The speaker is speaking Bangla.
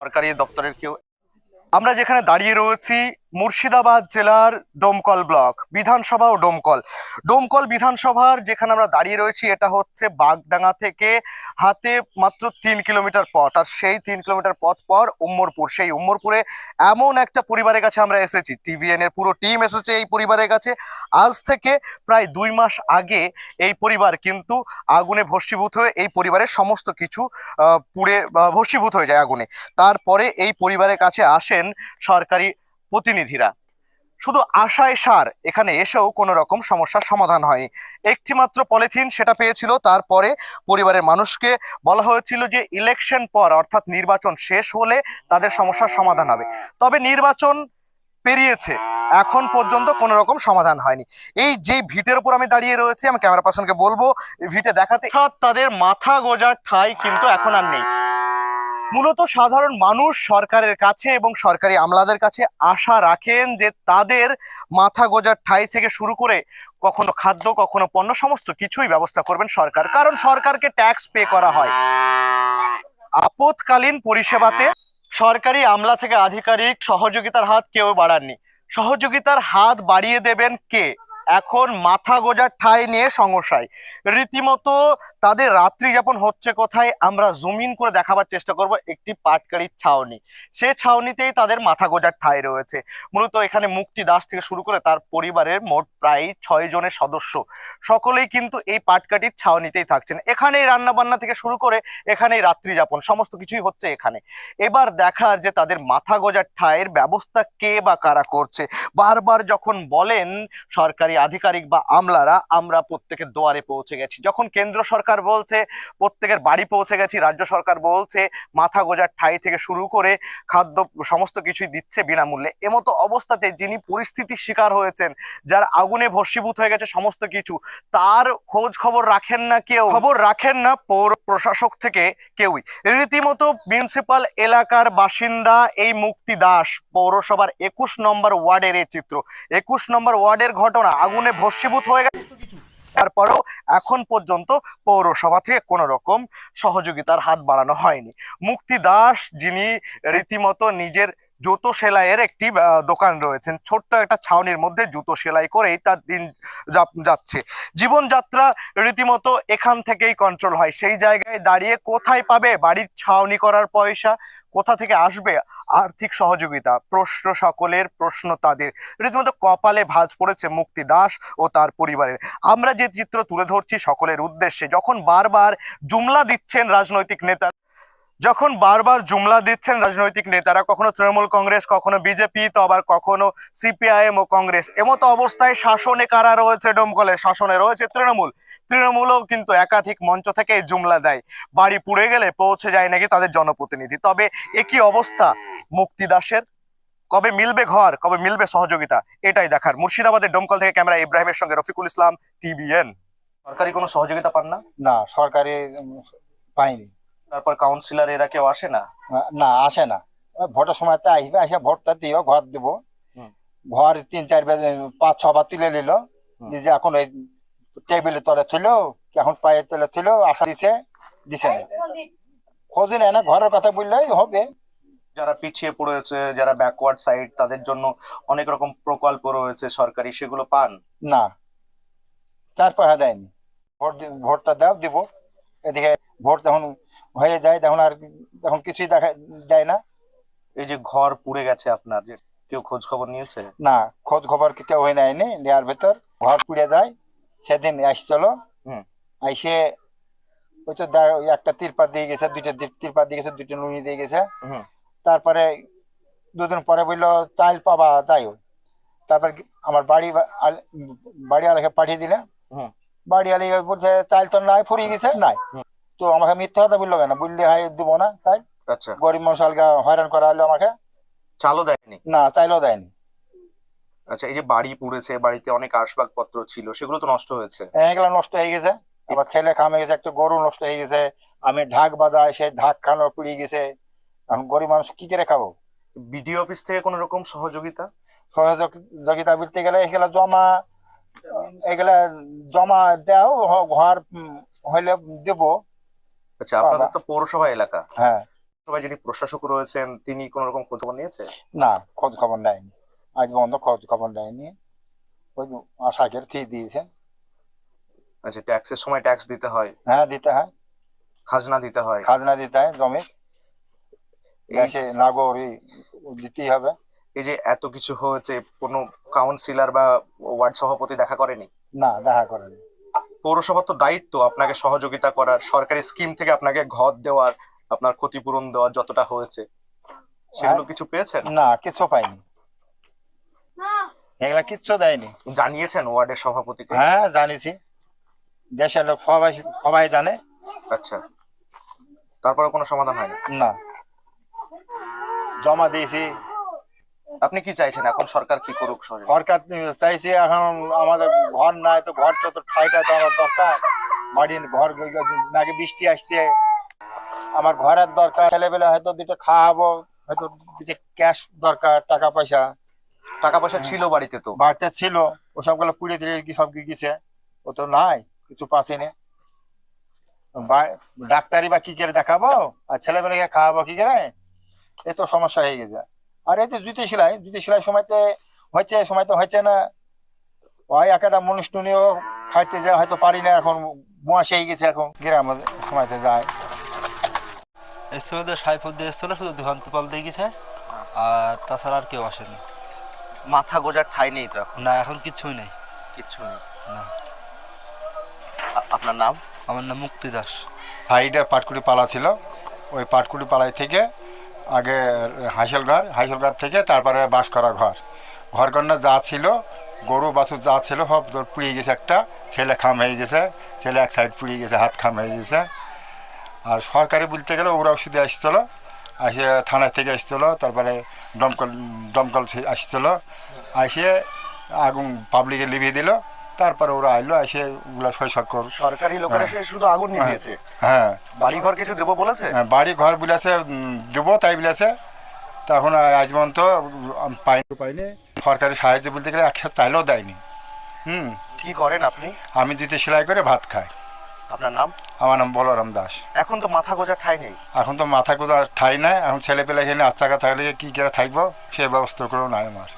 সরকারি দপ্তরের কেউ আমরা যেখানে দাঁড়িয়ে রয়েছি মুর্শিদাবাদ জেলার ডোমকল ব্লক, বিধানসভা ও ডোমকল। ডোমকল বিধানসভার যেখানে আমরা দাঁড়িয়ে রয়েছি, এটা হচ্ছে বাগডাঙ্গা থেকে হাতে মাত্র তিন কিলোমিটার পথ। আর সেই তিন কিলোমিটার পথ পর উম্মরপুর। সেই উম্মরপুরে এমন একটা পরিবারের কাছে আমরা এসেছি। টিভিএন এর পুরো টিম এসেছে এই পরিবারের কাছে। আজ থেকে প্রায় দুই মাস আগে এই পরিবার কিন্তু আগুনে ভস্মীভূত হয়ে এই পরিবারের সমস্ত কিছু পুড়ে ভস্মীভূত হয়ে যায় আগুনে। তারপরে এই পরিবারের কাছে আসেন সরকারি প্রতিনিধিরা। শুধু আশায় সার, এখানে এসেও কোনো রকম সমস্যার সমাধান হয়নি। একটি মাত্র পলিথিন সেটা পেয়েছিল, তারপরে পরিবারের মানুষকে বলা হয়েছিল যে ইলেকশন পর, অর্থাৎ নির্বাচন শেষ হলে তাদের সমস্যার সমাধান হবে। তবে নির্বাচন পেরিয়েছে, এখন পর্যন্ত কোনো রকম সমাধান হয়নি। এই যে ভিটের উপর আমি দাঁড়িয়ে রয়েছি, আমি ক্যামেরা পার্সনকে বলব ভিটে দেখাতে তাদের মাথা গোজার ঠাই কিন্তু এখন আর নেই। মূলত সাধারণ মানুষ সরকারের কাছে এবং সরকারি আমলাদের কাছে আশা রাখেন যে তাদের মাথা গোজার ঠাই থেকে শুরু করে কখনো খাদ্য, কখনো পণ্য, সমস্ত কিছুই ব্যবস্থা করবেন সরকার। কারণ সরকারকে ট্যাক্স পে করা হয়। আপৎকালীন পরিষেবাতে সরকারি আমলা থেকে আধিকারিক সহযোগিতার হাত কেউ বাড়াননি। সহযোগিতার হাত বাড়িয়ে দেবেন কে? এখন মাথা গোজার ঠাই নিয়ে সমস্যায় রীতিমতো তাদের রাত্রি যাপন হচ্ছে কোথায়, আমরা জুমিন করে দেখাবার চেষ্টা করব একটি পাটকারির ছাউনি। সে ছাউনিতেই তাদের মাথা গোজার ঠাই রয়েছে। মূলত এখানে মুক্তি দাস থেকে শুরু করে তার পরিবারের মোট প্রায় ছয় জনের সদস্য। সকলেই কিন্তু এই পাটকাঠির ছাউনিতেই থাকছেন। এখানেই রান্না বান্না থেকে শুরু করে এখানেই রাত্রি যাপন, সমস্ত কিছুই হচ্ছে এখানে। এবার দেখার যে তাদের মাথা গোজার ঠায়ের ব্যবস্থা কে বা কারা করছে। বারবার যখন বলেন সরকারি আধিকারিক বা আমলারা, আমরা প্রত্যেকের দুয়ারে পৌঁছে গেছি। যখন কেন্দ্র সরকার বলছে, প্রত্যেকের বাড়ি পৌঁছে গেছি, রাজ্য সরকার বলছে, মাথা গোজার ঠাই থেকে শুরু করে খাদ্য সমস্ত কিছুই দিচ্ছে বিনামূল্যে। এমতো অবস্থাতে যিনি পরিস্থিতির শিকার হয়েছেন, যার আগুনে ভস্মীভূত হয়ে গেছে সমস্ত কিছু, তার খোঁজ খবর রাখেন না কেউ? খবর রাখেন না পৌর প্রশাসক থেকে কেউই? রীতিমতো মিউনিসিপাল এলাকার বাসিন্দা এই মুক্তি দাস, পৌরসভার একুশ নম্বর ওয়ার্ডের এই চিত্র। একুশ নম্বর ওয়ার্ডের ঘটনা আগুনে ভস্মীভূত হয়ে গেছে। তারপরেও এখন পর্যন্ত পৌরসভা থেকে কোনো রকম সহযোগিতার হাত বাড়ানো হয়নি। মুক্তি দাস যিনি রীতিমতো নিজের জুতো সেলাইয়ের একটি দোকান রয়েছেন। ছোট্ট একটা ছাউনির মধ্যে জুতো সেলাই করেই তার দিন যাচ্ছে। জীবনযাত্রা রীতিমতো এখান থেকেই কন্ট্রোল হয়। সেই জায়গায় দাঁড়িয়ে কোথায় পাবে? বাড়ির ছাউনি করার পয়সা কোথা থেকে আসবে? আর্থিক সহযোগিতা, প্রশ্ন সকলের, প্রশ্ন তাদের। রীতিমতো কপালে ভাঁজ পড়েছে মুক্তি দাস ও তার পরিবারের। আমরা যে চিত্র তুলে ধরছি সকলের উদ্দেশ্যে, যখন বারবার জুমলা দিচ্ছেন রাজনৈতিক নেতা, যখন বারবার জুমলা দিচ্ছেন রাজনৈতিক নেতারা, কখনো তৃণমূল কংগ্রেস, কখনো বিজেপি, তো আবার কখনো সিপিআইএম ও কংগ্রেস, এমতো অবস্থায় শাসনে কারা রয়েছে? ডোমকলে শাসনে রয়েছে তৃণমূল। তৃণমূলও কিন্তু একাধিক মঞ্চ থেকে জুমলা দেয়। বাড়ি পুড়ে গেলে পৌঁছে যায় নাকি তাদের জনপ্রতিনিধি। তবে একই অবস্থা? মুক্তি দাসের? কবে মিলবে ঘর কবে মিলবে সহযোগিতা? এটাই দেখার। মুর্শিদাবাদের ডোমকল থেকে ক্যামেরা ইব্রাহিমের সঙ্গে রফিকুল ইসলাম টিবিএন সরকারি কোনো সহযোগিতা পান না? না সরকারি পাইনি। তারপর কাউন্সিলর এরা কেউ আসে না? না আসে না। ভোটের সময় তো আসবে আসে ভোটটা দিও ঘর দিব। ঘর তিন চার পাঁচ ছবার তুলে নিল। যে এখন ওই টেবিলের তলে ছিল এখন পায়ের তলে ছিল আশা দিছে দিছে খোঁজ নেয় না ঘরের কথা বললেই হবে। যারা পিছিয়ে পড়েছে যারা ব্যাকওয়ার্ড সাইড তাদের জন্য অনেক রকম প্রকল্প রয়েছে সরকারি সেগুলো পান? না। চার পয়সা দেয়নি। ভোট ভোটটা দাও দিব। এদিকে ভোট যখন হয়ে যায় তখন আর তখন কিছুই দেখা দেয় না। এই যে ঘর পুড়ে গেছে আপনার যে কেউ খোঁজ খবর নিয়েছে? না খোঁজ খবর কেউ হয় নাইনি নেওয়ার ভেতর। ঘর পুড়ে যায় সেদিন আসছিল। আইসে ওই তো একটা তিরপাত দিয়ে গেছে দুইটা তি- তিরপাত দিয়ে গেছে দুইটা নুনি দিয়ে গেছে। তারপরে দুদিন পরে বলল চাল পাবা যাইও। তারপর আমার বাড়ি বাড়ি আলাকে পাঠিয়ে দিলে। বাড়ি আলি বলছে চাল তো নাই ফুরিয়ে গেছে নাই। তো আমাকে মিথ্যা কথা বলল কেন? বললে হাই দিব না তাই আচ্ছা। গরিব মানুষ আলগা হয়রান করা হলো আমাকে। চালও দেয়নি? না চাইলেও দেয়নি। আচ্ছা এই যে বাড়ি পুড়েছে বাড়িতে অনেক আসবাবপত্র ছিল সেগুলো তো নষ্ট হয়েছে। এগুলো নষ্ট হয়ে গেছে। আবার ছেলে খামে গেছে একটা গরু নষ্ট হয়ে গেছে। আমি ঢাক বাজায় সে ঢাক খানো পুড়িয়ে গেছে। এখন গরিব মানুষ কি করে খাব? বিডিও অফিস থেকে কোনো রকম সহযোগিতা? সহযোগিতা বলতে গেলে এগুলা জমা এগুলা জমা দেও ঘর হইলে দেবো। আচ্ছা আপনাদের তো পৌরসভা এলাকা। হ্যাঁ। সবাই যিনি প্রশাসক রয়েছেন তিনি কোন রকম খোঁজ খবর নিয়েছে? না খোঁজ খবর নেয়নি। আজ বন্ধ খোঁজ খবর নেয়নি। ওই আশাকের ফি দিয়েছেন। আচ্ছা ট্যাক্সের সময় ট্যাক্স দিতে হয়। হ্যাঁ দিতে হয়। খাজনা দিতে হয়। খাজনা দিতে হয় জমি এই- গ্যাসে নাগরি দিতেই হবে। এই যে এত কিছু হয়েছে কোনো কাউন্সিলর বা ওয়ার্ড সভাপতি দেখা করেনি? না দেখা করেন। পৌরসভার তো দায়িত্ব আপনাকে সহযোগিতা করার। সরকারি স্কিম থেকে আপনাকে ঘর দেওয়ার আপনার ক্ষতিপূরণ দেওয়ার যতটা হয়েছে সেগুলো কিছু পেয়েছেন? না কিছু পাইনি। এগুলা কিচ্ছু দেয়নি। জানিয়েছেন ওয়ার্ডের সভাপতিকে? হ্যাঁ জানিছি দেশের লোক সবাই সবাই জানে। আচ্ছা। তারপরে কোনো সমাধান হয়নি? না। জমা দিয়েছি। আপনি কি চাইছেন এখন সরকার কি করুক সরকার চাইছে এখন আমাদের ঘর নাই তো ঘর তো ঠাইটা তো আমার দরকার। বাড়ির ঘর নাকি বৃষ্টি আসছে। আমার ঘরের দরকার। ছেলেবেলে হয়তো দুটো খাওয়াবো হয়তো দুটো ক্যাশ দরকার টাকা পয়সা। টাকা পয়সা ছিল বাড়িতে তো। বাড়িতে ছিল ওসবগুলো পুড়ে দিয়ে কি সব কি গেছে? ও তো নাই কিছু পাচ্ছি না। ডাক্তারি বা কি করে দেখাবো? আর ছেলেমেয়েকে খাওয়াবো কি করে? এ তো সমস্যা হয়ে গেছে। আর এই তো জুতি সেলাই জুতি সেলাই সময়তে হচ্ছে সময় তো হচ্ছে না। ওই একটা মানুষ টুনিও খাইতে যায় হয়তো পারি না এখন বয়স হয়ে গেছে এখন গ্রামের সময়তে যায়। এর সময় তো সাইফুদ্দিন এসেছিল শুধু দুহান্ত পাল দিয়ে গেছে আর তাছাড়া আর কেউ আসেনি। মাথা গোজার ঠাই নেই তো এখন? না এখন কিছুই নেই। কিচ্ছু নেই। না। আপনার নাম? আমার নাম মুক্তি দাস। সাইডে পাটকুড়ি পালা ছিল। ওই পাটকুড়ি পালাই থেকে আগে হাঁসেল ঘর হাঁসেল ঘর থেকে তারপরে বাস করা ঘর। ঘর কন্যা যা ছিল গরু বাছুর যা ছিল সব তোর পুড়িয়ে গেছে একটা। ছেলে খাম হয়ে গেছে ছেলে এক সাইড পুড়িয়ে গেছে হাত খাম হয়ে গেছে। আর সরকারি বলতে গেলে ওরাও শুধু আসছিল। আসে থানা থেকে আসছিল তারপরে দমকল দমকল আসছিল। আসে আগুন পাবলিকে লিভিয়ে দিল তারপরে ওরা আইলো এসে ওগুলা শৈশব কর সরকারি লোকেরা শুধু আগুন নিভিয়েছে হ্যাঁ। বাড়ি ঘর কিছু দেবো বলেছে? হ্যাঁ, বাড়ি ঘর বিলাসে দেবো তাই বিলাসে তখন আজ পর্যন্ত পাইনি পাইনি। সরকারি সাহায্য বলতে গেলে একসাথে চাইলেও দেয়নি। হুম। কি করেন আপনি? আমি দুইতে সেলাই করে ভাত খাই। আপনার নাম? আমার নাম বলরাম দাস। এখন তো মাথা গোজা ঠাই নেই। এখন তো মাথা গোজা ঠাই নাই এখন ছেলে পেলে এখানে আচ্ছা কাছা কি করে থাকব সে ব্যবস্থা করেও নাই আমার।